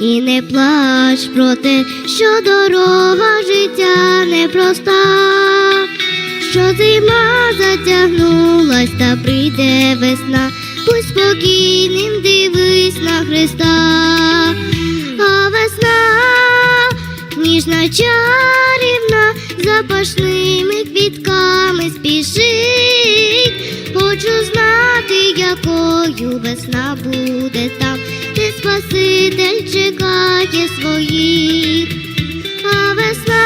і не плач про те, що дорога життя непроста, що зима затягнулась та прийде весна, будь спокійним дивись на Христа, а весна ніжна чарівна, запашними квітками спішить. Хочу знати, якою весна буде там, Спаситель чекає своїх, а весна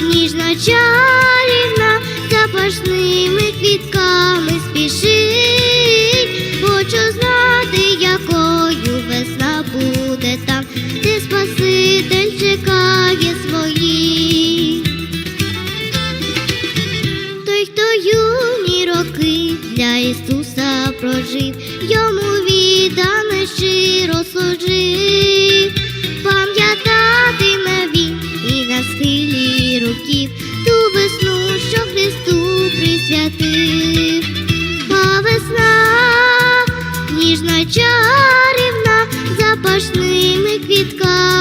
ніжна чарівна, запашними квітками спішить. Хочу знати, якою весна буде там, де Спаситель чекає своїх. Той, хто юні роки для Ісуса прожив, присвятив, а весна ніжна чарівна, запашними квітками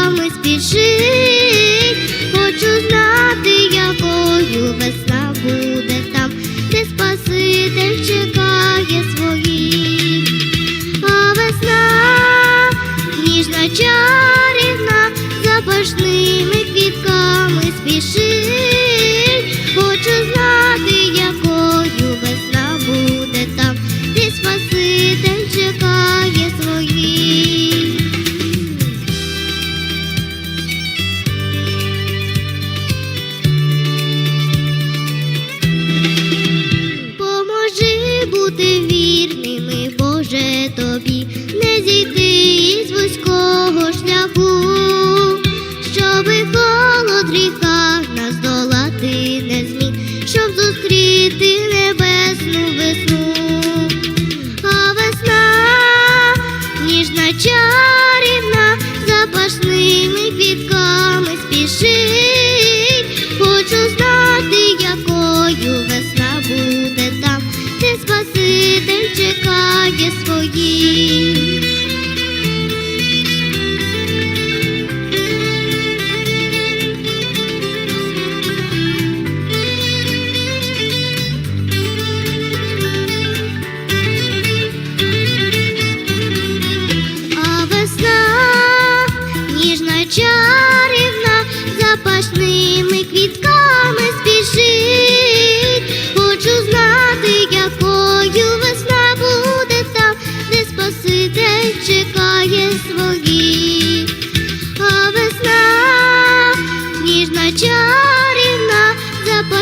this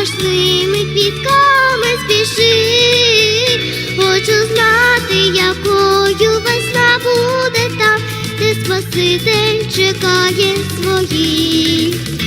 запашними квітками спіши, Хочу знати, якою весна буде там, де Спаситель чекає своїх.